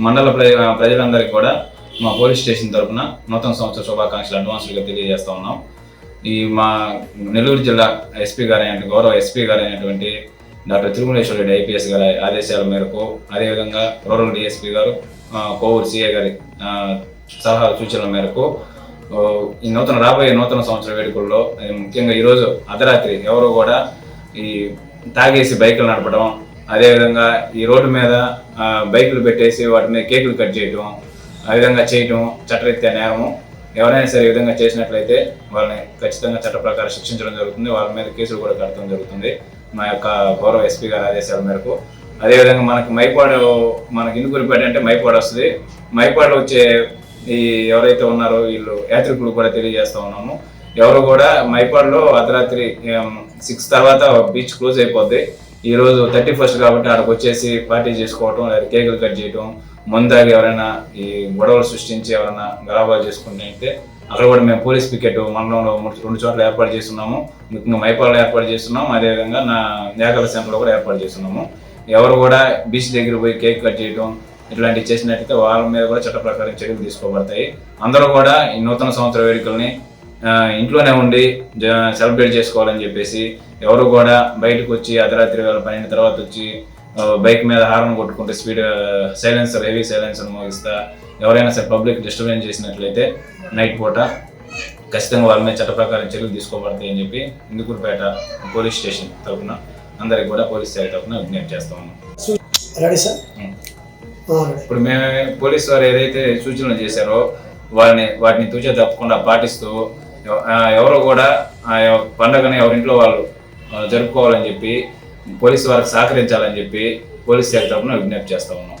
మండల ప్రజలందరికీ కూడా మా పోలీస్ స్టేషన్ తరఫున నూతన సంవత్సర శుభాకాంక్షలు అడ్వాన్స్గా తెలియజేస్తూ ఉన్నాం. ఈ మా నెల్లూరు జిల్లా ఎస్పీ గారైనటువంటి గౌరవ ఎస్పీ గారైనటువంటి డాక్టర్ తిరుమలేశ్వర రెడ్డి ఐపీఎస్ గారి ఆదేశాల మేరకు అదేవిధంగా రూరల్ డిఎస్పీ గారు కోవూరు సిఏ గారి ఆ, సలహా సూచనల మేరకు ఈ నూతన రాబోయే నూతన సంవత్సర వేడుకల్లో ముఖ్యంగా ఈరోజు అర్ధరాత్రి ఎవరు కూడా ఈ తాగేసి బైకులు నడపడం అదేవిధంగా ఈ రోడ్డు మీద బైకులు పెట్టేసి వాటి మీద కేకులు కట్ చేయటం ఆ విధంగా చేయటం చట్టరీత్యా నేరము ఎవరైనా సరే ఈ విధంగా చేసినట్లయితే వాళ్ళని ఖచ్చితంగా చట్ట ప్రకారం శిక్షించడం జరుగుతుంది. వాళ్ళ మీద కేసులు కూడా కట్టడం జరుగుతుంది. మా యొక్క గౌరవ ఎస్పీ గారి ఆదేశాల మేరకు. అదేవిధంగా మనకు మైపాడు మనకి గురిపాడు అంటే మైపాడు వస్తుంది. మైపాడు వచ్చే ఈ ఎవరైతే ఉన్నారో వీళ్ళు యాత్రికులు కూడా తెలియజేస్తూ ఉన్నాము. ఎవరు కూడా మైపాడులో అర్ధరాత్రి సిక్స్ తర్వాత బీచ్ క్లోజ్ అయిపోద్ది. ఈ రోజు థర్టీ ఫస్ట్ కాబట్టి అక్కడికి వచ్చేసి పార్టీ చేసుకోవటం లేదా కేకులు కట్ చేయటం ముందాగి ఎవరైనా ఈ గొడవలు సృష్టించి ఎవరైనా గలాబాలు చేసుకుంటే అక్కడ కూడా మేము పోలీస్ పికెట్ మండలంలో రెండు చోట్ల ఏర్పాటు చేస్తున్నాము. ముఖ్యంగా మైపాడులో ఏర్పాటు చేస్తున్నాము. అదేవిధంగా నా నేకల సెంటర్లో కూడా ఏర్పాటు చేస్తున్నాము. ఎవరు కూడా బీచ్ దగ్గర పోయి కేక్ కట్ చేయటం ఇట్లాంటివి చేసినట్లయితే వాళ్ళ మీద కూడా చట్ట ప్రకారం చర్యలు తీసుకోబడతాయి. అందరూ కూడా ఈ నూతన సంవత్సర వేడుకల్ని ఇంట్లోనే ఉండి సెలబ్రేట్ చేసుకోవాలని చెప్పేసి ఎవరు కూడా బయటకు వచ్చి అర్ధరాత్రి వేళ పన్నెండు తర్వాత వచ్చి బైక్ మీద హార్న్ కొట్టుకుంటే స్పీడ్ సైలెన్సర్ హెవీ సైలెన్సర్ మోగిస్తా ఎవరైనా సరే పబ్లిక్ డిస్టర్బెన్స్ చేసినట్లయితే నైట్ పూట ఖచ్చితంగా వాళ్ళ మీద చట్ట ప్రకారం చర్యలు తీసుకోబడతాయి అని చెప్పి ఇందుకూరుపేట పోలీస్ స్టేషన్ తరఫున అందరికి కూడా పోలీస్ శాఖ తరఫున విజ్ఞప్తి చేస్తా ఉన్నాం. Ready sir? ఉం. ఆ, రెడీ. ఇప్పుడు మేము పోలీసు వారు ఏదైతే సూచనలు చేశారో వారిని వాటిని తూచే తప్పకుండా పాటిస్తూ ఎవరు కూడా ఆ పండుగను పండగని ఎవరింట్లో వాళ్ళు జరుపుకోవాలని చెప్పి పోలీసు వారికి సహకరించాలని చెప్పి పోలీస్ శాఖ తరఫున విజ్ఞప్తి చేస్తా ఉన్నాం.